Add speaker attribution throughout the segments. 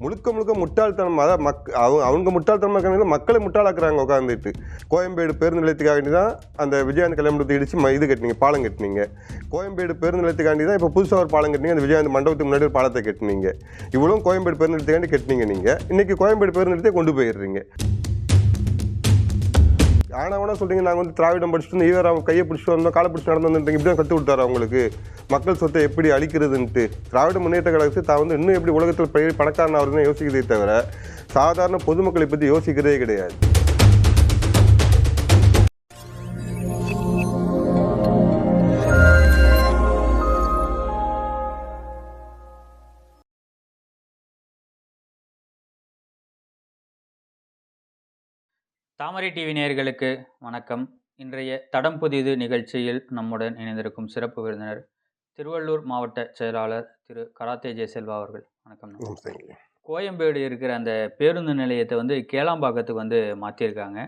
Speaker 1: முழுக்க முழுக்க முட்டாள்தனம் அதான் மக் அவங்க அவங்க முட்டாள்தனமாக இருக்காங்க மக்களை முட்டாளாக்குறாங்க உட்காந்துட்டு கோயம்பேடு பேருந்து நிலையத்துக்காண்டி தான் அந்த விஜயகாந்த் கல்யாணத்தை இடித்து ம- இது கட்டினீங்க பாலம் கட்டினீங்க. கோயம்பேடு பேருந்து நிலையத்துக்காண்டி தான் இப்போ புதுசாக ஒரு பாலம் கட்டினீங்க அந்த விஜயகாந்த் மண்டபத்துக்கு முன்னாடி ஒரு பாலத்தை கட்டினீங்க. இவ்வளோ கோயம்பேடு பேருந்து நிலையத்துக்காண்டி கட்டினீங்க நீங்கள் இன்றைக்கி கோயம்பேடு பேருந்து நிலையத்தை கொண்டு போயிடுறீங்க. ஆனவனா சொல்றீங்க நாங்கள் வந்து திராவிடம் படிச்சுட்டு வந்து ஈவர் அவங்க கையை பிடிச்சிட்டு வந்தோம் காலை பிடிச்சி நடந்து வந்துட்டீங்க இப்படி தான் கற்றுக் கொடுத்தாரு அவங்களுக்கு. மக்கள் சொத்தை எப்படி அழிக்கிறதுன்ட்டு. திராவிட முன்னேற்ற கழகத்தை தான் வந்து இன்னும் எப்படி உலகத்தில் பெரிய பணக்காரன் அவர்கள் தான் யோசிக்கிறதே தவிர சாதாரண பொதுமக்களை பற்றி யோசிக்கிறதே கிடையாது.
Speaker 2: தாமரை டிவி நேயர்களுக்கு வணக்கம். இன்றைய தடம் புதிது நிகழ்ச்சியில் நம்முடன் இணைந்திருக்கும் சிறப்பு விருந்தினர் திருவள்ளூர் மாவட்ட செயலாளர் திரு கராத்தே ஜெயசெல்வா அவர்கள். வணக்கம். கோயம்பேடு இருக்கிற அந்த பேருந்து நிலையத்தை வந்து கேளாம்பாக்கத்துக்கு வந்து மாற்றிருக்காங்க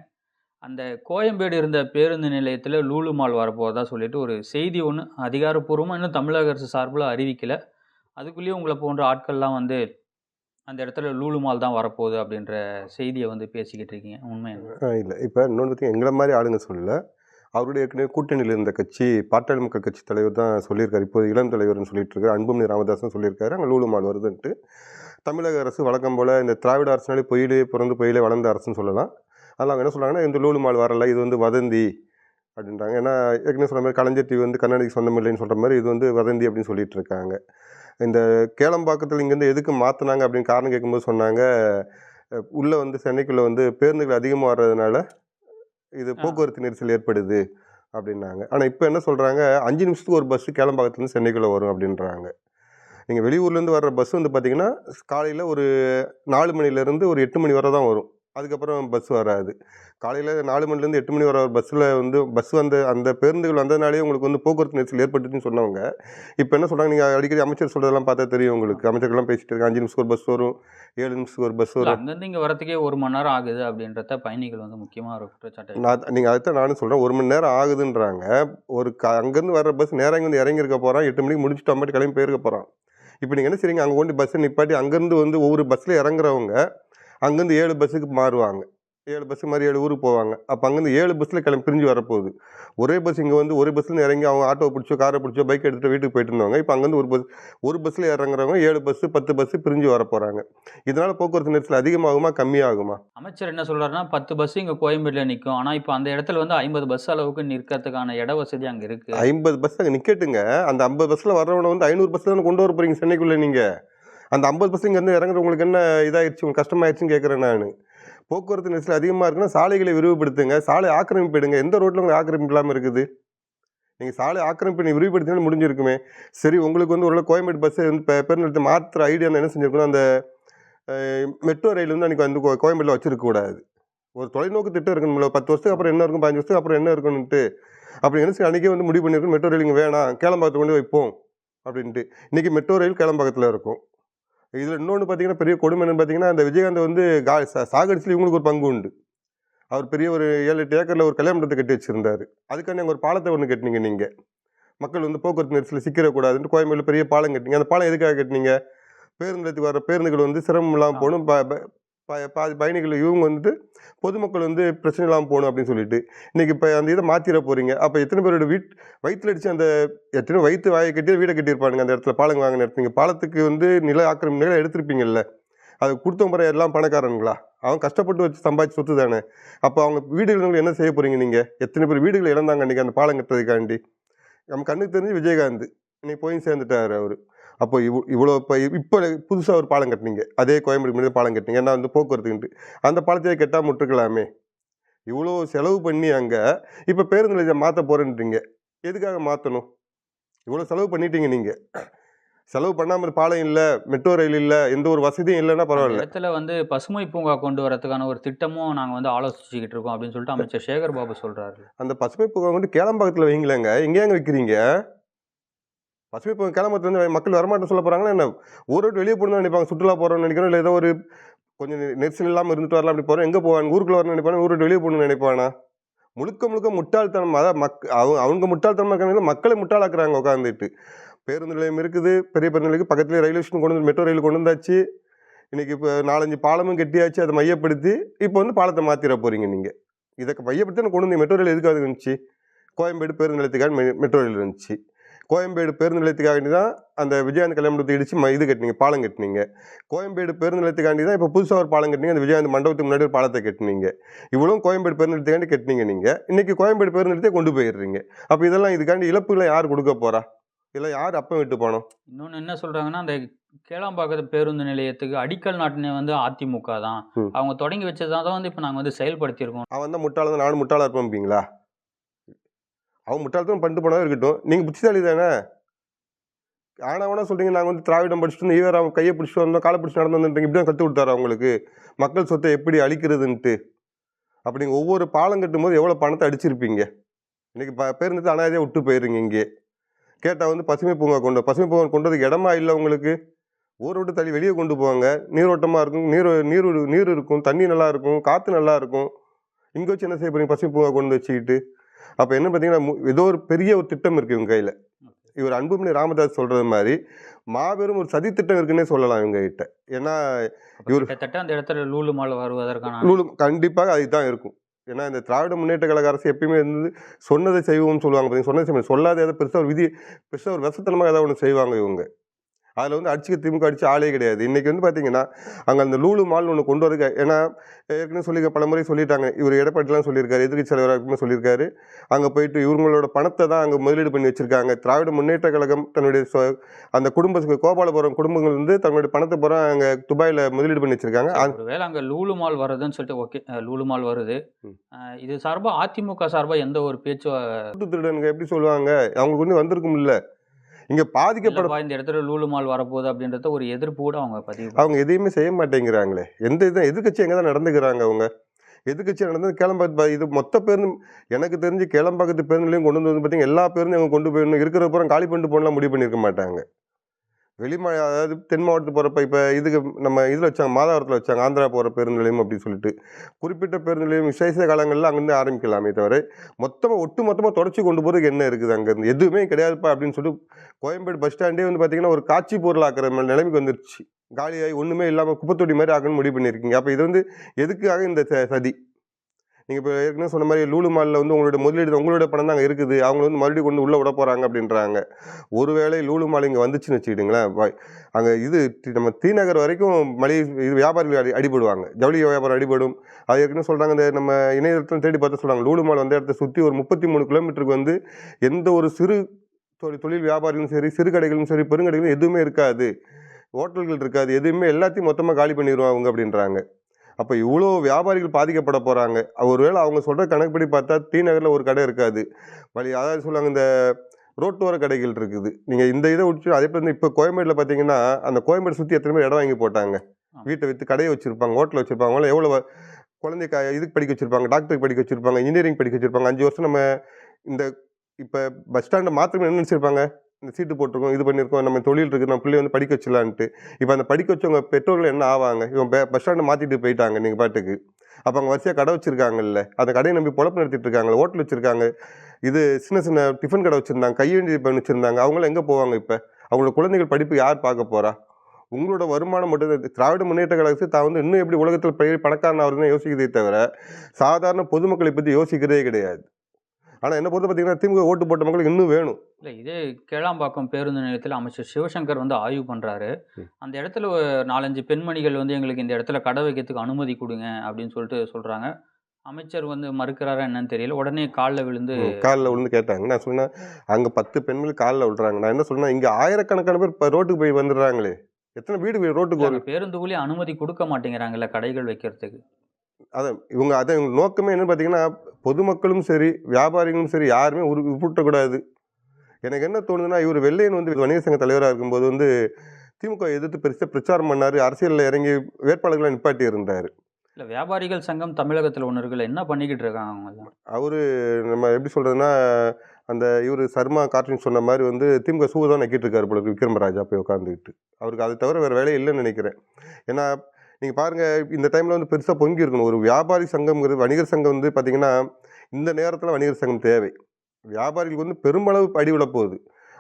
Speaker 2: அந்த கோயம்பேடு இருந்த பேருந்து நிலையத்தில் லூலு மால் வரப்போகிறதா சொல்லிட்டு ஒரு செய்தி ஒன்று அதிகாரப்பூர்வமாக இன்னும் தமிழக அரசு சார்பில் அறிவிக்கலை. அதுக்குள்ளேயும் உங்களை போன்ற ஆட்கள்லாம் வந்து அந்த இடத்துல லூலு மால் தான் வரப்போகுது அப்படின்ற செய்தியை வந்து பேசிக்கிட்டு இருக்கீங்க. உண்மை
Speaker 1: ஆ இல்லை. இப்போ இன்னொன்று பற்றி எங்களை மாதிரி ஆளுங்க சொல்லல. அவருடைய ஏற்கனவே கூட்டணியில் இருந்த கட்சி பாட்டாளி மக்கள் கட்சி தலைவர் தான் சொல்லியிருக்காரு. இப்போது இளம் தலைவர்னு சொல்லிட்டு இருக்காரு. அன்புமணி ராமதாஸும் சொல்லியிருக்காரு. அங்கே லூலு மால் வருதுன்ட்டு. தமிழக அரசு வழக்கம் போல் இந்த திராவிட அரசுனாலே பொயிலே பிறந்து பொயிலே வளர்ந்த அரசுன்னு சொல்லலாம். அதில் அவங்க என்ன சொல்கிறாங்கன்னா இந்த லூலு மால் வரல இது வந்து வதந்தி அப்படின்றாங்க. ஏன்னா ஏற்கனவே சொன்ன மாதிரி கலைஞர் டிவி வந்து கண்ணாடிக்கு சொந்தம் இல்லைன்னு சொல்கிற மாதிரி இது வந்து வதந்தி அப்படின்னு சொல்லிட்டு இருக்காங்க. இந்த கேளம்பாக்கத்தில் இங்கேருந்து எதுக்கு மாற்றினாங்க அப்படின்னு காரணம் கேட்கும்போது சொன்னாங்க. உள்ள வந்து சென்னைக்குள்ளே வந்து பேருந்துகள் அதிகமாக வர்றதுனால இது. போக்குவரத்து நெரிசல் ஏற்படுது அப்படின்னாங்க. ஆனால் இப்போ என்ன சொல்கிறாங்க அஞ்சு நிமிஷத்துக்கு ஒரு பஸ்ஸு கேளம்பாக்கத்துலேருந்து சென்னைக்குள்ளே வரும் அப்படின்றாங்க. நீங்கள் வெளியூர்லேருந்து வர்ற பஸ் வந்து பார்த்தீங்கன்னா காலையில் ஒரு நாலு மணிலேருந்து ஒரு எட்டு மணி வரை தான் வரும். அதுக்கப்புறம் பஸ் வராது. காலையில் நாலு மணிலேருந்து எட்டு மணி வர பஸ்ஸில் வந்து பஸ் வந்து அந்த பேருந்துகள் வந்ததுனாலே உங்களுக்கு வந்து போக்குவரத்து நெரிசல் ஏற்பட்டுச்சுன்னு சொன்னவங்க இப்போ என்ன சொல்கிறாங்க நீங்கள் அடிக்கடி அமைச்சர் சொல்கிறதெல்லாம் பார்த்தா தெரியும் உங்களுக்கு. அமைச்சர்கள்லாம் பேசிட்டு இருக்காங்க. அஞ்சு நிமிஷத்துக்கு ஒரு பஸ் வரும் ஏழு நிமிஷத்துக்கு ஒரு பஸ் வரும்.
Speaker 2: அங்கிருந்து இங்க வரதுக்கே ஒரு மணி நேரம் ஆகுது அப்படின்றத பயணிகள் வந்து முக்கியமா ஒரு குற்றச்சாட்டு
Speaker 1: நான் நீங்கள் அதைத்தான் நானும் சொல்கிறேன் ஒரு மணி நேரம் ஆகுதுன்றாங்க. ஒரு க அங்கேருந்து வர்ற பஸ் நேரம் இங்கே வந்து இறங்கியிருக்க போகிறான் எட்டு மணிக்கு முடிச்சுட்டு அம்மாட்டி கிளம்பி போயிருக்க போகிறான் இப்போ நீங்கள் என்ன செய்றீங்க? அங்கே கொண்டு பஸ்ஸை நிப்பாட்டி அங்கேருந்து வந்து ஒவ்வொரு பஸ்ஸில் இறங்குறவங்க அங்கேருந்து ஏழு பஸ்ஸுக்கு மாறுவாங்க. ஏழு பஸ் மாதிரி ஏழு ஊருக்கு போவாங்க. அப்போ அங்கேருந்து ஏழு பஸ்ஸில் கிளம்பி பிரிஞ்சு வரப்போகுது. ஒரே பஸ் இங்கே வந்து ஒரு பஸ்ஸில் இறங்கி அவங்க ஆட்டோ பிடிச்சோ காரை பிடிச்சோ பைக் எடுத்துகிட்டு வீட்டுக்கு போயிட்டு இருந்தவங்க இப்போ அங்கேருந்து ஒரு பஸ் ஒரு பஸ்ஸில் இறங்குறவங்க ஏழு பஸ்ஸு பத்து பஸ்ஸு பிரிஞ்சு வர போகிறாங்க இதனால் போக்குவரத்து நெரிசல் அதிகமாகுமா கம்மியாகுமா?
Speaker 2: அமைச்சர் என்ன சொல்றாருன்னா பத்து பஸ் இங்க கோயம்பேடுல நிக்கும். ஆனா இப்போ அந்த இடத்துல வந்து ஐம்பது பஸ் அளவுக்கு நிற்கிறதுக்கான இட வசதி அங்க இருக்கு.
Speaker 1: ஐம்பது பஸ் அங்கே நிற்கட்டுங்க அந்த ஐம்பது பஸ்ஸில் வர்றவனை வந்து ஐநூறு பஸ்ஸில் தானே கொண்டு வர போகிறீங்க சென்னைக்குள்ளே நீங்கள் அந்த ஐம்பது பர்சன்ட் இங்கேருந்து இறங்குறவங்களுக்கு என்ன இதாகிடுச்சு உங்களுக்கு கஷ்டமாயிடுச்சுன்னு கேட்குறேன் நான். போக்குவரத்து நெரிசல் அதிகமாக இருக்குன்னா சாலைகளை விரிவுபடுத்துங்க. சாலை ஆக்கிரமிப்பு எடுங்க. எந்த ரோட்டில் உங்களுக்கு ஆக்கிரமிப்பு இல்லாமல் இருக்குது? நீங்கள் சாலை ஆக்கிரமிப்பு நீ விரிவுபடுத்தினா முடிஞ்சிருக்குமே. சரி உங்களுக்கு வந்து ஒரு கோயம்பேடு பஸ்ஸை வந்து பெ- பெருநிறுத்த மாத்திர ஐடியா என்ன செஞ்சிருக்கணும் அந்த மெட்ரோ ரயில் வந்து அன்றைக்கி வந்து கோ- கோயம்பேட்டில் ஒரு தொலைநோக்கு திட்டம் இருக்கணும்ல பத்து வருஷத்துக்கு அப்புறம் என்ன இருக்கும்? பதினஞ்சு வருஷத்துக்கு அப்புறம் என்ன இருக்கணும்ட்டு அப்படி நினச்சி அன்றைக்கே வந்து முடிவு பண்ணியிருக்கோம் மெட்ரோ ரயில் இங்கே வேணாம். கேளம்பாக்கத்தில் கொண்டு வைப்போம். அப்படின்ட்டு. இன்றைக்கி மெட்ரோ ரயில் கேளம்பாக்கத்தில் இருக்கும். இதில் இன்னொன்று பார்த்தீங்கன்னா பெரிய கொடுமை என்னன்னு பார்த்தீங்கன்னா அந்த விஜயகாந்த் வந்து கா சாகடிச்சில் இவங்களுக்கு ஒரு பங்கு உண்டு. அவர் பெரிய ஒரு ஏழு எட்டு ஏக்கரில் ஒரு கல்யாண மண்டபத்தை கட்டி வச்சுருந்தாரு. அதுக்காண்டி அங்கே ஒரு பாலத்தை ஒன்று கட்டினீங்க நீங்கள் மக்கள் வந்து போக்குவரத்து நெரிசலில் சிக்கிடக்கூடாதுன்ட்டு கோயம்பேடுல பெரிய பாலம் கட்டினீங்க. அந்த பாலம் எதுக்காக கட்டினீங்க? பேருந்து வர பேருந்துகள் வந்து சிரமம் இல்லாமல் போகணும். பாதி பயணிகள் இவங்க வந்துட்டு பொதுமக்கள் வந்து பிரச்சனை இல்லாமல் போகணும் அப்படின்னு சொல்லிட்டு. இன்றைக்கி இப்போ அந்த இதை மாற்றிட போகிறீங்க அப்போ எத்தனை பேரோட வீட் வயிற்றுல அடிச்சு அந்த எத்தனை வயிற்று வாயை கட்டி வீடை கட்டியிருப்பானுங்க அந்த இடத்துல பாலங்க வாங்கின இடத்துல. பாலத்துக்கு வந்து நில ஆக்கிரமி நிலம் எடுத்திருப்பீங்கல்ல. அது கொடுத்தவங்க முறை எல்லாம் பணக்காரனுங்களா அவன் கஷ்டப்பட்டு வச்சு சம்பாதிச்சு சொத்து தானே. அப்போ அவங்க வீடுகள் என்ன செய்ய போகிறீங்க நீங்கள் எத்தனை பேர் வீடுகள் இழந்தாங்க அன்றைக்கி அந்த பாலம் கட்டுறதுக்காண்டி. நம்ம கண்ணுக்கு தெரிஞ்சு விஜயகாந்த். இன்னைக்கு போய் சேர்ந்துட்டார் அவர். அப்போ இவ் இவ்வளோ இப்போ இப்போ புதுசாக ஒரு பாலம் கட்டினீங்க. அதே கோயம்பேடு முன்னாடி பாலம் கட்டினீங்க. ஏன்னா வந்து போக்குவரத்துக்குன்ட்டு அந்த பாலத்தையே கெட்டாமல் விட்டுருக்கலாமே இவ்வளோ செலவு பண்ணி அங்கே இப்போ பேருந்து நிலையத்தை மாற்ற போகிறேன்றீங்க எதுக்காக மாற்றணும் இவ்வளோ செலவு பண்ணிட்டீங்க நீங்கள் செலவு பண்ணாமல் பாலம் இல்லை மெட்ரோ ரயில் இல்லை எந்த ஒரு வசதியும் இல்லைன்னா பரவாயில்ல.
Speaker 2: இடத்துல வந்து பசுமை பூங்கா கொண்டு வரதுக்கான ஒரு திட்டமும் நாங்க வந்து ஆலோசிச்சுக்கிட்டு இருக்கோம் அப்படின்னு சொல்லிட்டு அமைச்சர் சேகர் பாபு சொல்றாரு.
Speaker 1: அந்த பசுமை பூங்கா வந்து கேளம்பாக்கத்தில் வைங்களேங்க. எங்கேயாங்க வைக்கிறீங்க? பசுமை கிளம்புறது வந்து மக்கள் வரமாட்டேன்னு சொல்ல போகிறாங்கன்னா என்ன? ஊரை விட்டு வெளியே போகணும்னு நினைப்பாங்க சுற்றுலா போகிறோம்னு நினைக்கிறோம் இல்லை ஏதோ ஒரு கொஞ்சம் நெரிசல் இல்லாமல் இருந்துட்டு வரலாம் அப்படி போகிறோம் எங்கே போவாங்க ஊருக்குள்ள வரணும்னு நினைப்பாங்க ஊரை விட்டு வெளியே போகணும்னு நினைப்பானா? முழுக்க முழுக்க முட்டாள்தனம் அதான் மக் அவங்க அவங்க முட்டாள்தனமாக இருக்காங்க மக்களை முட்டாளாக்குறாங்க உட்காந்துட்டு பேருந்து நிலையம் இருக்குது பெரிய பேருந்து நிலையம் பக்கத்துலேயே ரயில்வே ஸ்டேஷன் கொண்டு வந்து மெட்ரோ ரயில் கொண்டு வந்தாச்சு. இன்றைக்கி இப்போ நாலஞ்சு பாலமும் கெட்டியாச்சு அதை மையப்படுத்தி இப்போ வந்து பாலத்தை மாற்றிட போகிறீங்க நீங்கள் இதை மையப்படுத்தி கொண்டு வந்து மெட்ரோ ரயில் எதுக்காக இருந்துச்சு? கோயம்பேடு பேருந்து நிலையத்துக்காக மெ- மெட்ரோ ரயில் இருந்துச்சு. கோயம்பேடு பேருந்து நிலையத்துக்காண்டி தான் அந்த விஜயகாந்த் கல்யாணத்தை இடிச்சு ம- இது கட்டினீங்க பாலம் கட்டினீங்க. கோயம்பேடு பேருந்து நிலையத்துக்காண்டி தான் இப்போ புதுசாக ஒரு பாலம் கட்டினீங்க அந்த விஜயகாந்த் மண்டபத்துக்கு முன்னாடி ஒரு பாலத்தை கட்டினீங்க. இவ்வளோ கோயம்பேடு பேருந்து நிலையத்துக்காண்டி கட்டினீங்க நீங்கள் இன்னைக்கு கோயம்பேடு பேருந்து நிலையத்தை கொண்டு போயிடுறீங்க. அப்போ இதெல்லாம் இதுக்காண்டி இழப்புகளை யார் கொடுக்க போறா? இதெல்லாம் யார் அப்பம் விட்டு போனோம்?
Speaker 2: இன்னொன்று என்ன சொல்றாங்கன்னா அந்த கேளாம்பாக்கத்து பேருந்து நிலையத்துக்கு அடிக்கல் நாட்டினே வந்து அதிமுக தான். அவங்க தொடங்கி வச்சதான் தான் வந்து இப்போ நாங்கள் வந்து செயல்படுத்தியிருக்கோம்.
Speaker 1: அவன் தான் முட்டாள நானும் முட்டாளா இருப்பேன்பீங்களா அவன் முட்டாள்தான் பண்ணிட்டு போனதாக இருக்கட்டும். நீங்கள் புத்திசாலி தானே? ஆனவனா சொல்கிறீங்க நாங்கள் வந்து திராவிடம் படிச்சுட்டு வந்து ஈவர் அவன் கையை பிடிச்சிட்டு வந்தோம் காலை பிடிச்சி நடந்து இப்படி தான் கற்றுக் கொடுத்தாரு அவங்களுக்கு மக்கள் சொத்தை எப்படி அழிக்கிறதுன்ட்டு. அப்படி நீங்கள் ஒவ்வொரு பாலம் கட்டும் போது எவ்வளோ பணத்தை அடிச்சிருப்பீங்க? இன்னைக்கு ப பேருந்து அனாதையாக விட்டு போயிருங்க இங்கே. கேட்டால் வந்து பசுமை பூங்கா கொண்டு பசுமை பூங்கா கொண்டு வரதுக்கு இடமா இல்லை உங்களுக்கு? ஊரை விட்டு தள்ளி வெளியே கொண்டு போவாங்க. நீரோட்டமாக இருக்கும் நீர் நீர் நீர் இருக்கும் தண்ணி நல்லா இருக்கும் காற்று நல்லா இருக்கும். இங்கே வச்சு என்ன செய்ய போகிறீங்க பசுமை பூங்கா கொண்டு வச்சுக்கிட்டு அப்போ என்ன பார்த்தீங்கன்னா ஏதோ ஒரு பெரிய ஒரு திட்டம் இருக்குது இவங்க கையில். இவர் அன்புமணி ராமதாஸ் சொல்கிறது மாதிரி மாபெரும் ஒரு சதி திட்டம் இருக்குன்னே சொல்லலாம் இவங்க கிட்ட. ஏன்னா இவரு-
Speaker 2: கிட்டத்தட்ட அந்த இடத்துல லூலு மால் வருவதற்கான
Speaker 1: நூலு கண்டிப்பாக அதுதான் இருக்கும். ஏன்னா இந்த திராவிட முன்னேற்ற கழக அரசு எப்பயுமே வந்து சொன்னதை செய்வோம்னு சொல்லுவாங்க பார்த்தீங்க சொன்னதை செய்வோம் சொல்லாத ஏதாவது பெருசாக ஒரு விதி பெருசாக ஒரு விசத்தனமாக ஏதாவது ஒன்று செய்வாங்க இவங்க. அதில் வந்து அடிச்சுக்க திமுக அடிச்சு ஆளே கிடையாது. இன்றைக்கி வந்து பார்த்தீங்கன்னா அங்கே அந்த லூலு மால் ஒன்று கொண்டு வரதுக்கு ஏன்னா ஏற்கனவே சொல்லி பல முறை சொல்லிட்டாங்க. இவர் எடப்பாடிலாம் சொல்லியிருக்காரு எதிர்க்கட்சி தலைவராக இருக்கும்போது சொல்லியிருக்காரு. அங்கே போயிட்டு இவங்களோட பணத்தை தான் அங்கே முதலீடு பண்ணி வச்சிருக்காங்க. திராவிட முன்னேற்ற கழகம் தன்னுடைய சொ- அந்த குடும்ப கோபாலபுரம் குடும்பங்கள் வந்து தங்களுடைய பணத்தை பூரா அங்கே துபாயில் முதலீடு பண்ணி வச்சிருக்காங்க.
Speaker 2: ஒருவேளை அங்க லூலு மால் வருதுன்னு சொல்லிட்டு ஓகே லூலு மால் வருது. இது சார்பா அதிமுக சார்பா எந்த ஒரு பேச்சு
Speaker 1: திருடனுங்க எப்படி சொல்லுவாங்க? அவங்களுக்கு வந்து வந்திருக்கும்ல. இங்க பாதிக்கப்பட
Speaker 2: இல்லப்பா, இந்த இடத்துல லூலு மால் வரப்போகுது அப்படின்றத ஒரு எதிர்ப்பு கூட அவங்க பதிவு
Speaker 1: அவங்க எதையுமே செய்ய மாட்டேங்கிறாங்களே. எந்த இதுவும் எதிர்கட்சி எங்க தான் நடந்துக்கிறாங்க அவங்க? எதிர்கட்சி நடந்தது கேளம்பாக்க இது மொத்த பேருந்து எனக்கு தெரிஞ்சு கேளம்பாக்கத்து பேருந்துலையும் கொண்டு வந்து பார்த்தீங்கன்னா எல்லா பேருந்தும் அவங்க கொண்டு போயிடணும். இருக்கிற புறம் காலி பண்ணிட்டு போகலாம் முடிவு பண்ணியிருக்க மாட்டாங்க. வெளிமா அதாவது தென் மாவட்டத்துக்கு போகிறப்ப இப்போ இதுக்கு நம்ம இதில் வச்சாங்க மாதாவரத்தில் வச்சாங்க ஆந்திரா போகிற பேருந்து நிலையம் அப்படின்னு சொல்லிட்டு. குறிப்பிட்ட பேருந்து நிலையம் விசேஷ காலங்களில் அங்கேருந்து ஆரம்பிக்கலாமே தவிர மொத்தமாக ஒட்டு மொத்தமாக தொடச்சி கொண்டு போகிறதுக்கு என்ன இருக்குது? அங்கேருந்து எதுவுமே கிடையாதுப்பா அப்படின்னு சொல்லிட்டு கோயம்பேடு பஸ் ஸ்டாண்டே வந்து பார்த்திங்கன்னா ஒரு காட்சி பொருள் மாதிரி நிலைமைக்கு வந்துருச்சு. காலியாகி ஒன்றுமே இல்லாமல் குப்பத்தொடி மாதிரி ஆக்கணும்னு முடிவு பண்ணியிருக்கீங்க. அப்போ இது வந்து எதுக்காக இந்த ச- சதி? நீங்கள் இப்போ ஏற்கனவே சொன்ன மாதிரி லூலு மாலில் வந்து உங்களோட முதலீடு உங்களோட பணம் தான் அங்கே இருக்குது. அவங்க வந்து மறுபடியும் கொண்டு உள்ளே விட போகிறாங்க அப்படின்றாங்க. ஒருவேளை லூலு மால் இங்கே வந்துச்சுன்னு வச்சுக்கிட்டுங்களேன் அங்கே இது நம்ம தீநகர் வரைக்கும் மளிகை இது வியாபாரிகள் அடி அடிபடுவாங்க. ஜவுளி வியாபாரம் அடிபடும். அது ஏற்கனவே சொல்கிறாங்க இந்த நம்ம இணையதளத்தில் தேடி பார்த்து சொல்கிறாங்க லூலு மால் வந்த இடத்த சுற்றி ஒரு முப்பத்தி மூணு கிலோமீட்டருக்கு வந்து எந்த ஒரு சிறு தொழில் தொழில் வியாபாரிகளும் சரி சிறு கடைகளும் சரி பெருங்கடைகளும் எதுவுமே இருக்காது. ஹோட்டல்கள் இருக்காது. எதுவுமே எல்லாத்தையும் மொத்தமாக காலி பண்ணிடுவாங்க அப்படின்றாங்க. அப்போ இவ்வளோ வியாபாரிகள் பாதிக்கப்பட போகிறாங்க ஒருவேளை அவங்க சொல்கிற கணக்குப்படி பார்த்தா டி நகரில் ஒரு கடை இருக்காது. வழி அதாவது சொல்லுவாங்க இந்த ரோட்டோர கடைகள் இருக்குது. நீங்கள் இந்த இதை விட்டு அதே மாதிரி இப்போ கோயம்பேட்டில் பார்த்தீங்கன்னா அந்த கோயம்பேடு சுற்றி எத்தனை பேர் இடம் வாங்கி போட்டாங்க. வீட்டை விற்று கடையை வச்சுருப்பாங்க ஹோட்டல் வச்சுருப்பாங்க எவ்வளோ குழந்தை இதுக்கு படிக்க வச்சுருப்பாங்க டாக்டருக்கு படிக்க வச்சுருப்பாங்க இன்ஜினியரிங் படிக்க வச்சுருப்பாங்க அஞ்சு வருஷம் நம்ம இந்த பஸ் ஸ்டாண்டை மாத்திரமே என்ன நினச்சிருப்பாங்க? இந்த சீட்டு போட்டிருக்கோம் இது பண்ணியிருக்கோம் நம்ம தொழில் இருக்குது நம்ம பிள்ளைய வந்து படிக்க வச்சலான்ட்டு இப்போ அந்த படிக்க வச்சவங்க பெற்றோர்கள் என்ன ஆவாங்க? இவன் பஸ் ஸ்டாண்டை மாற்றிட்டு போயிட்டாங்க நீங்கள் பாட்டுக்கு. அப்போ அவங்க வரிசையாக கடை வச்சுருக்காங்கல்ல அந்த கடையை நம்பி பொழப்பு நடத்திட்டு இருக்காங்க ஹோட்டல் வச்சுருக்காங்க. இது சின்ன சின்ன டிஃபன் கடை வச்சுருந்தாங்க கையேந்தி பண்ணி வச்சுருந்தாங்க அவங்களாம் எங்கே போவாங்க இப்போ? அவங்களோட குழந்தைகள் படிப்பு யார் பார்க்க போகிறா உங்களோட வருமானம் மட்டும் தான் திராவிட முன்னேற்ற கழகத்தை தான் வந்து இன்னும் எப்படி உலகத்தில் பெரிய பணக்காரன் ஆகுதுன்னு யோசிக்கிறதே தவிர சாதாரண பொதுமக்களை பற்றி யோசிக்கிறதே கிடையாது. ஆனால் என்ன பொறுத்த பார்த்தீங்கன்னா திமுக ஓட்டு போட்ட மக்களுக்கு இன்னும் வேணும்.
Speaker 2: இல்லை இதே கேளாம்பாக்கம் பேருந்து நிலையத்தில் அமைச்சர் சிவசங்கர் வந்து ஆய்வு பண்ணுறாரு. அந்த இடத்துல நாலஞ்சு பெண்மணிகள் வந்து எங்களுக்கு இந்த இடத்துல கடை வைக்கிறதுக்கு அனுமதி கொடுங்க அப்படின்னு சொல்லிட்டு சொல்கிறாங்க அமைச்சர் வந்து மறுக்கிறாரா என்னன்னு தெரியல. உடனே காலில் விழுந்து
Speaker 1: காலில் விழுந்து கேட்டாங்க. நான் சொன்னேன் அங்கே பத்து பெண்கள் காலில் விழுறாங்க. நான் என்ன சொன்னேன் இங்கே ஆயிரக்கணக்கான பேர் ரோட்டுக்கு போய் வந்துடுறாங்க எத்தனை வீடு ரோட்டுக்கு வரும்
Speaker 2: பேருந்துக்குள்ளேயே அனுமதி கொடுக்க மாட்டேங்கிறாங்கல்ல கடைகள் வைக்கிறதுக்கு.
Speaker 1: அதான் இவங்க அதான் இவங்க நோக்கமே என்னன்னு பார்த்தீங்கன்னா பொதுமக்களும் சரி வியாபாரிகளும் சரி யாருமே உரு உருட்டக்கூடாது எனக்கு என்ன தோணுதுன்னா இவர் வெள்ளையன் வந்து வணிகர் சங்க தலைவராக இருக்கும்போது வந்து திமுக எதிர்த்து பெருசாக பிரச்சாரம் பண்ணார் அரசியலில் இறங்கி வேட்பாளர்களை நிப்பாட்டி இருந்தார்.
Speaker 2: இல்லை வியாபாரிகள் சங்கம் தமிழகத்தில் ஒன்று இருக்குல்ல என்ன பண்ணிக்கிட்டு இருக்காங்க அவங்கெல்லாம்
Speaker 1: அவர் நம்ம எப்படி சொல்கிறதுனா அந்த இவர் சர்மா கார்ட்டூன் சொன்ன மாதிரி வந்து திமுக சூ தான் நக்கிட்டு இருக்காரு போல விக்ரமராஜா போய் உட்காந்துக்கிட்டு அவருக்கு அதை தவிர வேறு வேலையே இல்லைன்னு நினைக்கிறேன். ஏன்னா நீங்கள் பாருங்கள் இந்த டைமில் வந்து பெருசாக பொங்கி இருக்கணும். ஒரு வியாபாரி சங்கம்ங்கிறது வணிகர் சங்கம் வந்து பார்த்திங்கன்னா இந்த நேரத்தில் வணிகர் சங்கம் தேவை. வியாபாரிகளுக்கு வந்து பெருமளவு அடி விழ போகுது.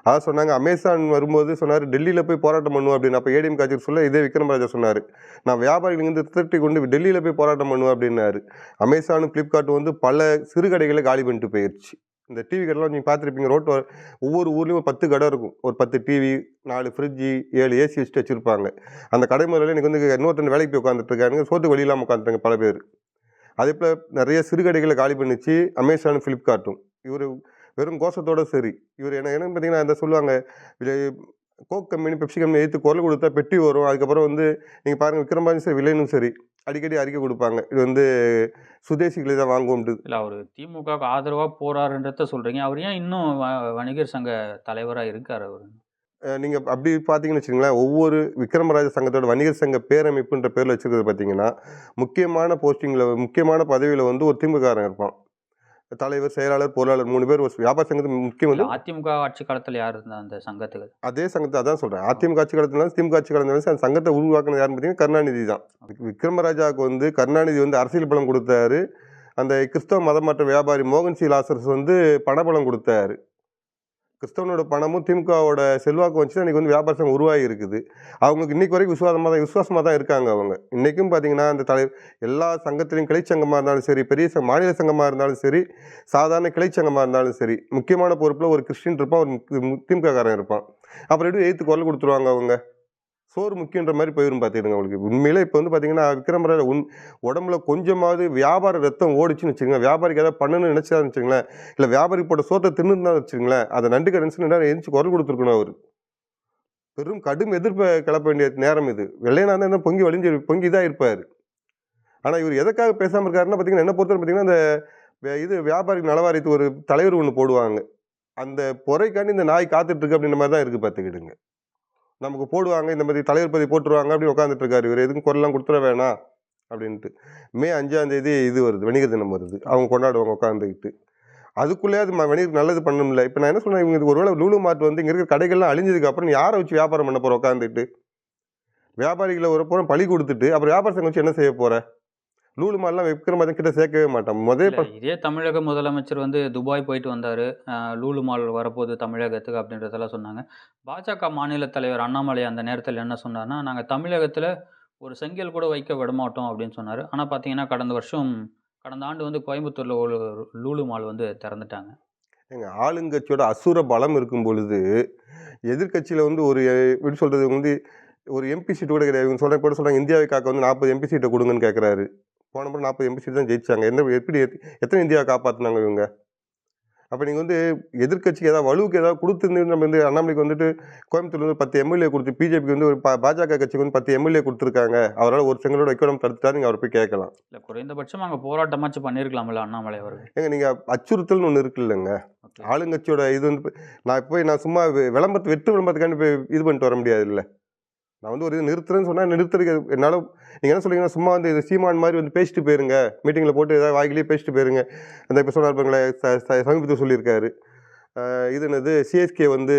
Speaker 1: அதான் சொன்னாங்க அமேசான் வரும்போது சொன்னார் டெல்லியில் போய் போராட்டம் பண்ணுவோம் அப்படின்னு. அப்போ ஏடிஎம் காட்சி சொல்ல இதே விக்ரமராஜா சொன்னார். நான் வியாபாரிகள் வந்து திரட்டி கொண்டு டெல்லியில் போய் போராட்டம் பண்ணுவேன் அப்படின்னாரு. அமேசானும் ஃப்ளிப்கார்ட்டும் வந்து பல சிறு கடைகளை காலி பண்ணிட்டு போயிடுச்சு இந்த டிவி கடைலாம் நீங்கள் பார்த்துருப்பீங்க ரோட்டு ஒவ்வொரு ஊர்லேயும் பத்து கடை இருக்கும். ஒரு பத்து டிவி நாலு ஃப்ரிட்ஜு ஏழு ஏசி வச்சுட்டு வச்சுருப்பாங்க. அந்த கடை முறையில் எனக்கு வந்து இன்னொருத்தன் வேலைக்கு போய் உட்காந்துட்ருக்காங்க சோத்து வழி இல்லாமல் உட்காந்துட்டாங்க பல பேர். அதே போல் நிறைய சிறு கடைகளை காலி பண்ணிச்சு அமேசான் ஃப்ளிப்கார்ட்டும் இவர் வெறும் கோஷத்தோட சரி. இவர் என்ன என்ன பார்த்தீங்கன்னா அந்த சொல்லுவாங்க கோக் கம்பெனி பெப்சி கம்பெனி எடுத்து குரல் கொடுத்தா பெட்டி வரும். அதுக்கப்புறம் வந்து நீங்கள் பாருங்கள் விக்ரமாஜி சரி வில்லைனும் சரி. அடிக்கடி அறிக்கை கொடுப்பாங்க. இது வந்து சுதேசிகளை தான் வாங்குவோம்ட்டு
Speaker 2: இல்லை அவர் திமுகவுக்கு ஆதரவாக போறாருன்றத சொல்றீங்க. அவர் ஏன் இன்னும் வணிகர் சங்க தலைவராக இருக்கார் அவர்?
Speaker 1: நீங்கள் அப்படி பார்த்தீங்கன்னு வச்சுங்களேன் ஒவ்வொரு விக்ரமராஜ சங்கத்தோட வணிகர் சங்க பேரமைப்புன்ற பேரில் வச்சுருக்கிறது பார்த்தீங்கன்னா முக்கியமான போஸ்டிங்கில் முக்கியமான பதவியில் வந்து ஒரு திமுககாரன் இருப்பான். தலைவர் செயலாளர் பொருளாளர் மூணு பேர் ஒரு வியாபார சங்கத்துக்கு முக்கியம் வந்து
Speaker 2: அதிமுக ஆட்சி காலத்தில் யார் இருந்தா அந்த சங்கத்துக்கு
Speaker 1: அதே சங்கத்தை அதான் சொல்கிறேன் அதிமுக ஆட்சி காலத்துல திமுக ஆட்சி காலத்துல அந்த சங்கத்தை உருவாக்குனது யாருன்னு பார்த்தீங்கன்னா கருணாநிதி தான். விக்- விக்ரமராஜாவுக்கு வந்து கருணாநிதி வந்து அரசியல் பலம் கொடுத்தாரு. அந்த கிறிஸ்தவ மதமாற்ற வியாபாரி மோகன் சி லாசரஸ் வந்து பணபலம் கொடுத்தாரு. கிறிஸ்தவனோட பணமும் திமுகவோட செல்வாக்கு வச்சு தான் இன்னைக்கு வந்து வியாபார சங்கம் உருவாகி இருக்குது அவங்களுக்கு இன்னைக்கு வரைக்கும் விசுவாசமாக தான் விசுவாசமாக தான் இருக்காங்க அவங்க. இன்றைக்கும் பார்த்தீங்கன்னா அந்த தலை எல்லா சங்கத்திலையும் கிளை சங்கமாக இருந்தாலும் சரி பெரிய சங்க மாநில சங்கமாக இருந்தாலும் சரி சாதாரண கிளை சங்கமாக இருந்தாலும் சரி முக்கியமான பொறுப்பில் ஒரு கிறிஸ்டின் இருப்பான் ஒரு மு- திமுககாரன் இருப்பான். அப்புறம் எப்படி எய்த்து குரல் கொடுத்துருவாங்க அவங்க? சோறு முக்கியன்ற மாதிரி போயிடும் பார்த்துக்கிடுங்க உங்களுக்கு. உண்மையிலே இப்போ வந்து பார்த்தீங்கன்னா விக்ரமராஜ உன் உடம்புல கொஞ்சமாவது வியாபார ரத்தம் ஓடிச்சுன்னு வச்சுக்கோங்க. வியாபாரிக்கு ஏதாவது பண்ணணும்னு நினச்சா வச்சுங்களேன் இல்லை வியாபாரி போட்ட சோத்தை தின்னு வச்சுங்களேன் அதை நண்டு கடைசின்னு எழுந்துச்சு குரல் கொடுத்துருக்கணும் அவர். பெரும் கடும் எதிர்ப்பை கிளப்ப வேண்டிய நேரம் இது. வெள்ளையனா தான் பொங்கி வழிஞ்சு பொங்கி தான் இருப்பார். ஆனால் இவர் எதுக்காக பேசாமல் இருக்காருன்னா பார்த்தீங்கன்னா என்ன பொறுத்தவரை பார்த்தீங்கன்னா அந்த இது வியாபாரி நலவாரியத்து ஒரு தலைவர் ஒன்று போடுவாங்க. அந்த பொறைக்காண்டி இந்த நாய் காத்துட்ருக்கு அப்படின்ற மாதிரி தான் இருக்குது பார்த்துக்கிடுங்க. நமக்கு போடுவாங்க இந்த மாதிரி தலைவர் பதவி போட்டுருவாங்க அப்படின்னு உட்காந்துட்டு இருக்காரு. இவர் எதுக்கும் குரல்லாம் கொடுத்துட வேணாம் அப்படின்ட்டு மே அஞ்சாம் தேதி இது வருது வணிகர் தினம் வருது. அவங்க கொண்டாடுவாங்க உட்காந்துக்கிட்டு அதுக்குள்ளே அது ம- நல்லது பண்ணணும்ல. இப்போ நான் என்ன சொன்னேன் இவங்க ஒருவேளை லூலு மார்ட் வந்து இங்கே இருக்கிற கடைகள்லாம் அழிஞ்சதுக்கு அப்புறம் யாரை வச்சு வியாபாரம் பண்ண போகிற உட்காந்துட்டு வியாபாரிகளை ஒரு புறம் பழி கொடுத்துட்டு அப்புறம் வியாபார சங்கம் வச்சு என்ன செய்ய போகிற லூலு மார்ட்லாம் விக்ரமாதன் கிட்ட சேர்க்கவே மாட்டான். முதல்
Speaker 2: இதே தமிழக முதலமைச்சர் வந்து துபாய் போயிட்டு வந்தாரு. லூலு மால் வரப்போகுது தமிழகத்துக்கு அப்படின்றதெல்லாம் சொன்னாங்க. பாஜக மாநில தலைவர் அண்ணாமலை அந்த நேரத்தில் என்ன சொன்னார்னா நாங்கள் தமிழகத்தில் ஒரு செங்கல் கூட வைக்க விட மாட்டோம் அப்படின்னு சொன்னார். ஆனால் பார்த்தீங்கன்னா கடந்த வருஷம் கடந்த ஆண்டு வந்து கோயம்புத்தூரில் ஒரு லூலு மால் வந்து திறந்துட்டாங்க.
Speaker 1: எங்க ஆளுங்கட்சியோட அசுர பலம் இருக்கும் பொழுது எதிர்க்கட்சியில் வந்து ஒரு எப்படி சொல்றது வந்து ஒரு எம்பி சீட்டு கூட கிடையாது. இவங்க சொல்ற கூட சொல்றாங்க இந்தியாவை காக்க வந்து நாற்பது எம்பி சீட்டை கொடுங்கன்னு கேட்குறாரு போன முறை நாற்பது எம்பி சீட் தான் ஜெயிச்சாங்க. என்ன எப்படி எத்- எத்தனை இந்தியாவை காப்பாற்றினாங்க இவங்க? அப்போ நீங்கள் வந்து எதிர்க்கட்சிக்கு ஏதாவது வலுவுக்கு ஏதாவது கொடுத்துருந்து நம்ம வந்து அண்ணாமலைக்கு வந்துட்டு கோயம்புத்தூர்ல வந்து பத்து எம்எல்ஏ கொடுத்து பிஜேபிக்கு வந்து ஒரு பா- பாஜக கட்சிக்கு வந்து பத்து எம்எல்ஏ கொடுத்துருக்காங்க. அவரால் ஒரு செங்கலோட வைக்கணும் தடுத்துட்டா நீங்கள் அவரை போய் கேட்கலாம்.
Speaker 2: இல்லை குறைந்தபட்சம் அங்கே போராட்டமாச்சும் பண்ணியிருக்கலாம்ல அண்ணாமலை அவர்கள்.
Speaker 1: ஏங்க நீங்கள் அச்சுறுத்தல்னு ஒன்று இருக்கு இல்லைங்க. ஆளுங்கட்சியோட இது வந்து நான் போய் நான் சும்மா விளம்பரத்து வெற்று விளம்பரத்துக்காண்டி போய் இது பண்ணிட்டு வர முடியாது இல்லை நான் வந்து ஒரு இது நிறுத்துறேன்னு சொன்னால் நிறுத்துறதுக்கு என்னால் நீங்கள் என்ன சொல்றீங்கன்னா சும்மா வந்து இது சீமான் மாதிரி வந்து பேசிட்டு போயிருங்க. மீட்டிங்கில் போட்டு ஏதாவது வாய்கிலேயே பேசிட்டு போயிருங்க. அந்த இப்போ சொன்னார் ச- சமீபத்தில் சொல்லியிருக்காரு. இது என்னது சிஎஸ்கே வந்து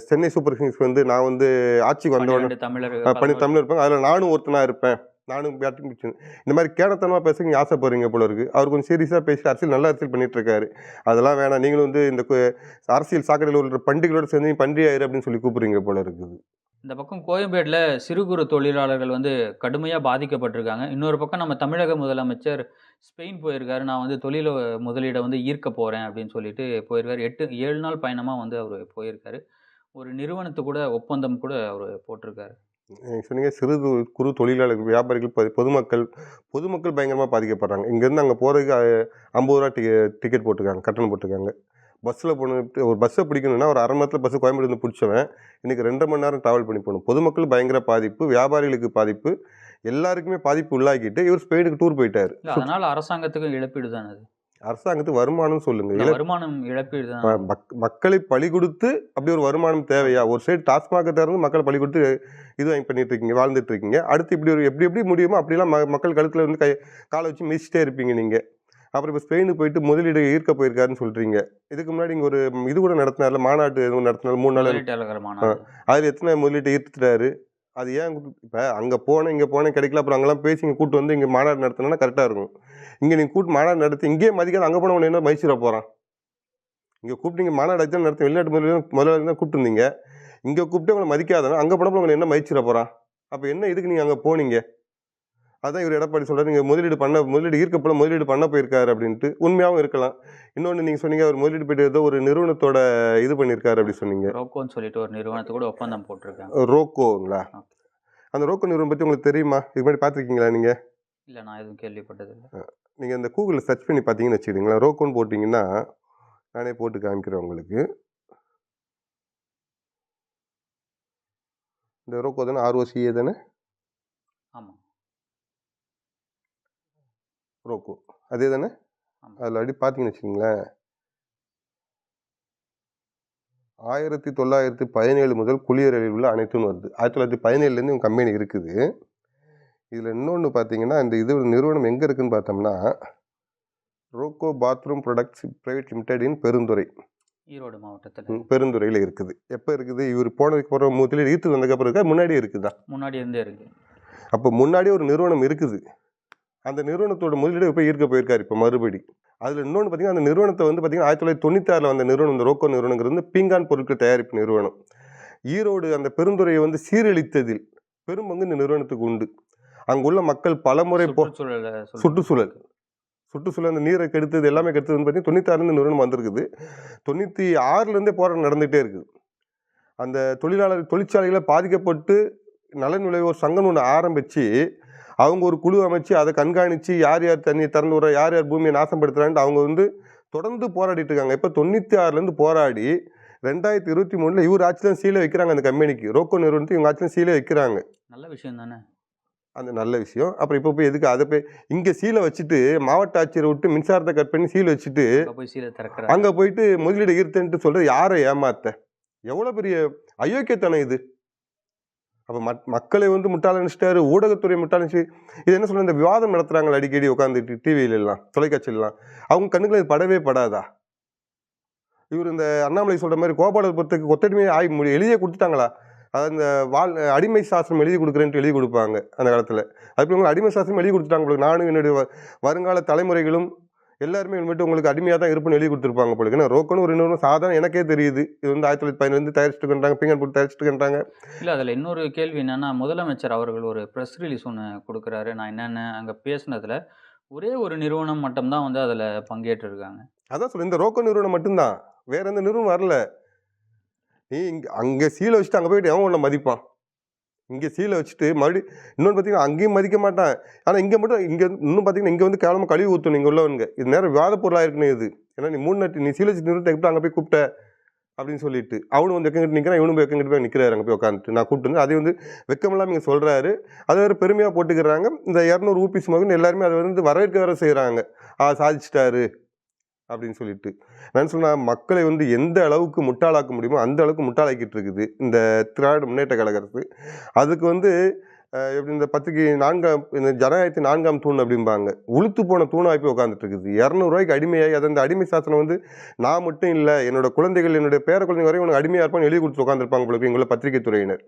Speaker 1: சென்னை சூப்பர் கிங்ஸ் வந்து நான் வந்து ஆட்சிக்கு வந்த உடனே
Speaker 2: பன்னிரெண்டு தமிழர்
Speaker 1: அஹ் பண்ணி தமிழ் இருப்பாங்க. அதில் நானும் ஒருத்தனாக இருப்பேன். நானும் பேட்டிங் பிடிச்சு இந்த மாதிரி கேடத்தனமாக பேசுறீங்க ஆசைப்படுறீங்க போல இருக்கு. அவர் கொஞ்சம் சீரியஸாக பேசி அரசியல் நல்ல அரசியல் பண்ணிட்டு இருக்காரு அதெல்லாம் வேணாம். நீங்களும் வந்து இந்த அரசியல் சாக்கடையில் உள்ள பண்டிகைகளோட சேர்ந்து பன்றி ஆயிரு அப்படின்னு சொல்லி கூப்பிடுறீங்க போல இருக்குது.
Speaker 2: இந்த பக்கம் கோயம்பேடில் சிறு குறு தொழிலாளர்கள் வந்து கடுமையாக பாதிக்கப்பட்டிருக்காங்க. இன்னொரு பக்கம் நம்ம தமிழக முதலமைச்சர் ஸ்பெயின் போயிருக்காரு. நான் வந்து தொழில முதலீடை வந்து ஈர்க்க போகிறேன் அப்படின்னு சொல்லிட்டு போயிருக்காரு. எட்டு ஏழு நாள் பயணமாக வந்து அவர் போயிருக்காரு. ஒரு நிறுவனத்து கூட ஒப்பந்தம் கூட அவர் போட்டிருக்காரு.
Speaker 1: சொன்னீங்க சிறு குறு தொழிலாளர்கள் வியாபாரிகள் பொதுமக்கள் பொதுமக்கள் பயங்கரமாக பாதிக்கப்படுறாங்க. இங்கேருந்து அங்கே போகிறதுக்கு ஐம்பது ரூபா டிக்கெ டிக்கெட் போட்டிருக்காங்க கட்டணம் போட்டிருக்காங்க. பஸ்ஸில் போகணும் ஒரு பஸ்ஸை பிடிக்கணும்னா ஒரு அரை மணி நேரத்தில் பஸ்ஸு கோயம்பேடு வந்து பிடிச்சவன். இன்றைக்கி ரெண்டரை மணி நேரம் ட்ராவல் பண்ணி போகணும். பொதுமக்கள் பயங்கர பாதிப்பு வியாபாரிகளுக்கு பாதிப்பு எல்லாருக்குமே பாதிப்பு உள்ளாக்கிட்டு இவர் ஸ்பெயினுக்கு டூர் போயிட்டார்.
Speaker 2: அதனால் அரசாங்கத்துக்கும் இழப்பீடு தானே அது.
Speaker 1: அரசாங்கத்துக்கு வருமானம் சொல்லுங்க.
Speaker 2: வருமானம் இழப்பீடு
Speaker 1: மக்களை பழி கொடுத்து அப்படி ஒரு வருமானம் தேவையா? ஒரு சைடு டாஸ்மாக திறந்து மக்களை பழி கொடுத்து இது வாங்கி பண்ணிட்டு இருக்கீங்க வாழ்ந்துட்டு இருக்கீங்க. அடுத்து இப்படி ஒரு எப்படி எப்படி முடியுமோ அப்படிலாம் மக்கள் கழுத்துல வந்து கை காலை வச்சு மிதிச்சிட்டே இருப்பீங்க நீங்க. அப்புறம் இப்போ ஸ்பெயினுக்கு போயிட்டு முதலீடு ஈர்க்க போயிருக்காருன்னு சொல்றீங்க. இதுக்கு முன்னாடி இங்க ஒரு இது கூட நடத்தினார்ல மாநாட்டு எதுவும் நடத்தினார் மூணு நாள். அதில் எத்தனை முதலீட்டு ஈர்த்துட்டாரு? அது ஏன் இப்போ அங்கே போனேன் இங்கே போனேன் கிடைக்கல அப்புறம் அங்கெல்லாம் பேசி இங்கே கூட்டு வந்து இங்கே மாநாடு நடத்தினா கரெக்டாக இருக்கும். இங்கே நீங்கள் கூட்டு மாநாடு நடத்தி இங்கேயே மதிக்காத அங்கே போனவன் என்ன மைசூரா போகிறான் இங்கே கூப்பிட்டீங்க மாநாடு தான் நடத்தி வெளிநாட்டு முதல்ல முதல்ல தான் கூப்பிட்டுருந்தீங்க. இங்கே கூப்பிட்டு உங்களை மதிக்காதவன் அங்கே போனப்போ உங்களை என்ன மதிச்சிட போகிறான் அப்போ என்ன இதுக்கு நீங்கள் அங்கே போனீங்க? அதான் இவர் எடப்பாடி சொல்றாரு நீங்கள் முதலீடு பண்ண முதலீடு ஈர்க்கப்பட முதலீடு பண்ண போயிருக்காரு அப்படின்ட்டு உண்மையாகவும் இருக்கலாம். இன்னொன்று நீங்கள் சொன்னீங்க அவர் முதலீடு போயிட்டு ஏதோ ஒரு நிறுவனத்தோட இது பண்ணியிருக்காரு அப்படி சொன்னீங்க.
Speaker 2: ரோக்கோன்னு சொல்லிட்டு ஒரு நிறுவனத்து கூட ஒப்பந்தம் போட்டிருக்காங்க.
Speaker 1: ரோக்கோங்களா. அந்த ரோக்கோ நிறுவனம் பற்றி உங்களுக்கு தெரியுமா? இது மாதிரி பார்த்துருக்கீங்களா நீங்கள்
Speaker 2: இல்லை நான் எதுவும் கேள்விப்பட்டதில்லை
Speaker 1: நீங்கள் இந்த கூகுளில் சர்ச் பண்ணி பார்த்தீங்கன்னு வச்சுக்கிங்களேன் ரோக்கோன்னு போட்டிங்கன்னா நானே போட்டு காமிக்கிறேன் உங்களுக்கு. இந்த ரோக்கோ தானே ஆர்ஓசிஏ தானே? ரோக்கோ. அதே தானே. அதில் அப்படி பார்த்தீங்கன்னு வச்சுக்கோங்களேன். ஆயிரத்தி தொள்ளாயிரத்தி பதினேழு முதல் குளியரலில் உள்ள அனைத்தும் வருது. ஆயிரத்தி தொள்ளாயிரத்தி பதினேழுலேருந்து இவங்க கம்பெனி இருக்குது. இதில் இன்னொன்று பார்த்தீங்கன்னா இந்த இது நிறுவனம் எங்கே இருக்குன்னு பார்த்தோம்னா Roca bathroom products private limited in Perundurai.
Speaker 2: Erode மாவட்டத்தில்.
Speaker 1: பெருந்துறையில் இருக்குது. எப்போ இருக்குது? இவர் போனதுக்கு அப்புறம் முதலில் ஈர்த்து வந்ததுக்கப்புறம் இருக்கா? முன்னாடி இருக்குதா?
Speaker 2: முன்னாடி இருந்தே இருக்கு.
Speaker 1: அப்போ முன்னாடி ஒரு நிறுவனம் இருக்குது. அந்த நிறுவனத்தோட முதலீடு போய் ஈர்க்க போயிருக்காரு இப்போ மறுபடி. அதில் இன்னொன்று பார்த்தீங்கன்னா அந்த நிறுவனத்தை வந்து பார்த்தீங்கன்னா ஆயிரத்தி தொள்ளாயிரத்தி தொண்ணூத்தாறில் வந்த நிறுவனம் இந்த ரோக்கோ நிறுவனங்கிறது வந்து பீங்கான் பொருட்கள் தயாரிப்பு நிறுவனம். ஈரோடு அந்த பெருந்துறையை வந்து சீரழித்ததில் பெரும்பங்கு இந்த நிறுவனத்துக்கு உண்டு. அங்குள்ள மக்கள் பலமுறை.
Speaker 2: சுற்றுச்சூழல்
Speaker 1: சுற்றுச்சூழல். அந்த நீரை கெடுத்தது எல்லாமே கெடுத்ததுன்னு பார்த்தீங்கன்னா தொண்ணூத்தாறுலேருந்து நிறுவனம் வந்திருக்குது. தொண்ணூற்றி ஆறுலேருந்தே போராட்டம் நடந்துகிட்டே இருக்குது. அந்த தொழிலாளர் தொழிற்சாலைகளை பாதிக்கப்பட்டு நலன் விளைவோர் சங்கம் ஒன்று ஆரம்பித்து அவங்க ஒரு குழு அமைச்சு அதை கண்காணித்து யார் யார் தண்ணியை திறந்து விட்றா யார் யார் பூமியை நாசப்படுத்துறான்ட்டு அவங்க வந்து தொடர்ந்து போராடிட்டு இருக்காங்க. இப்போ தொண்ணூற்றி ஆறுலேருந்து போராடி ரெண்டாயிரத்தி இருபத்தி மூணில் இவர் ஆட்சி தான் சீலை வைக்கிறாங்க அந்த கம்பெனிக்கு. ரோக்கோ நிறுவனத்தை இவங்க ஆட்சி தான் சீலை வைக்கிறாங்க.
Speaker 2: நல்ல விஷயம் தானே?
Speaker 1: அந்த நல்ல விஷயம். அப்புறம் இப்போ போய் எதுக்கு அதை போய் இங்கே சீலை வச்சுட்டு மாவட்ட ஆட்சியரை விட்டு மின்சாரத்தை கட் பண்ணி சீலை வச்சுட்டு
Speaker 2: அங்க போய் சீலை திறக்கிறாங்க
Speaker 1: அங்கே போயிட்டு முதலீடு ஈர்த்தன்ட்டு சொல்கிறது யாரை ஏமாத்த? எவ்வளோ பெரிய அயோக்கியத்தனம் இது. அப்போ மக் மக்களை வந்து முட்டாளிச்சிட்டாரு ஊடகத்துறை முட்டாளனுச்சு இது என்ன சொல்ற இந்த விவாதம் நடத்துகிறாங்களா அடிக்கடி உட்காந்துட்டு டிவியிலலாம் தொலைக்காட்சியிலலாம். அவங்க கண்ணுக்குள்ள இது படவே படாதா? இவர் இந்த அண்ணாமலை சொல்கிற மாதிரி கோபாலபுரத்துக்கு கொத்தடிமையை ஆய் முடி எழுதியே கொடுத்துட்டாங்களா? அதாவது இந்த வாழ் அடிமை சாஸ்திரம் எழுதி கொடுக்குறேன்ட்டு எழுதி கொடுப்பாங்க அந்த காலத்தில். அதுக்கு அடிமை சாஸ்திரம் எழுதி கொடுத்துட்டாங்க நானும் என்னுடைய வருங்கால தலைமுறைகளும் எல்லாருமே இனிமேட்டு உங்களுக்கு அடிமையாக தான் இருப்புன்னு எழுதி கொடுத்துருப்பாங்க போல ஏன்னா ரோக்கோன்னு ஒரு இன்னொரு சாதாரண எனக்கே தெரியுது. இது வந்து ஆயிரத்தி தொள்ளாயிரத்தி பதினஞ்சு தயாரிச்சுட்டுன்றாங்க பிங்கன் போட்டு தயாரிச்சுட்டுன்றாங்க
Speaker 2: இல்லை அதில் இன்னொரு கேள்வி என்னன்னா முதலமைச்சர் அவர்கள் ஒரு ப்ரெஸ் ரிலீஸ் ஒன்று கொடுக்குறாரு. நான் என்னென்ன அங்கே பேசுனதுல ஒரே ஒரு நிறுவனம் மட்டும்தான் வந்து அதில் பங்கேற்றிருக்காங்க.
Speaker 1: அதான் சொல்ல இந்த ரோக்கோ நிறுவனம் மட்டும்தான். வேற எந்த நிறுவனம் வரல. நீ இங்க அங்கே சீலை வச்சுட்டு அங்கே போயிட்டு எவன் உன்னை மதிப்பான்? இங்கே சீலை வச்சுட்டு மறுபடியும் இன்னொன்று பார்த்தீங்கன்னா அங்கேயும் மதிக்க மாட்டான். ஆனால் இங்கே மட்டும் இங்கே இன்னும் பார்த்தீங்கன்னா இங்கே வந்து கேவலமாக கழுவி ஊற்றணும் இங்கே உள்ளவனுங்க. இது நேரம் விவாத பொருளாக இருக்குன்னு இது. ஏன்னா நீ மூணு நட்டு நீ சீலை வச்சு நிறுத்த எப்படி அங்கே போய் கூப்பிட்ட அப்படின்னு சொல்லிட்டு அவனு வந்து எக்கங்கிட்டு நிற்கிறான் இவனும் போய் போய் நிற்கிறாரு அங்கே போய் உட்காந்துட்டு நான் கூப்பிட்டு வந்து அதை வந்து வெக்கமெல்லாம் இங்கே சொல்கிறாரு அதை வேறு பெருமையாக போட்டுக்கிறாங்க. இந்த இரநூறு ஊபிஸ் மகன் எல்லாருமே அதை வந்து வரவேற்க வேற செய்கிறாங்க ஆ சாதிச்சிட்டாரு. அப்படின்னு சொல்லிட்டு. நான் சொன்னால் மக்களை வந்து எந்த அளவுக்கு முட்டாளாக்க முடியுமோ அந்த அளவுக்கு முட்டாளாக்கிட்டு இருக்குது இந்த திராவிட முன்னேற்ற கழக அரசு. அதுக்கு வந்து எப்படி இந்த பத்துக்கு நான்காம் இந்த ஜனநாயகத்தின் நான்காம் தூண் அப்படிம்பாங்க. உளுத்து போன தூணாக போய் உட்காந்துட்டு இருக்குது. இரநூறுவாய்க்கு அடிமையாகி அது அந்த அடிமை சாசனம் வந்து நான் மட்டும் இல்லை என்னோட குழந்தைகள் என்னுடைய பேர குழந்தைங்க வரையும் உனக்கு அடிமையாக இருப்பான்னு எழுதி கொடுத்து உட்காந்துருப்பாங்க உங்களுக்கு எங்களை பத்திரிகை துறையினர்.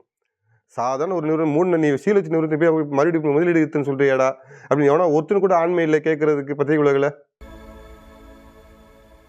Speaker 1: சாதாரண ஒரு நிறுவனம் மூணு நீ சீலச்சு நிறுவனத்தை போய் மறுபடியும் முதலீடு இருக்குன்னு ஏடா அப்படின்னு எவனா ஒருத்தனு கூட ஆண்மை இல்லை கேட்கறதுக்கு பத்திரிகை உலகில்.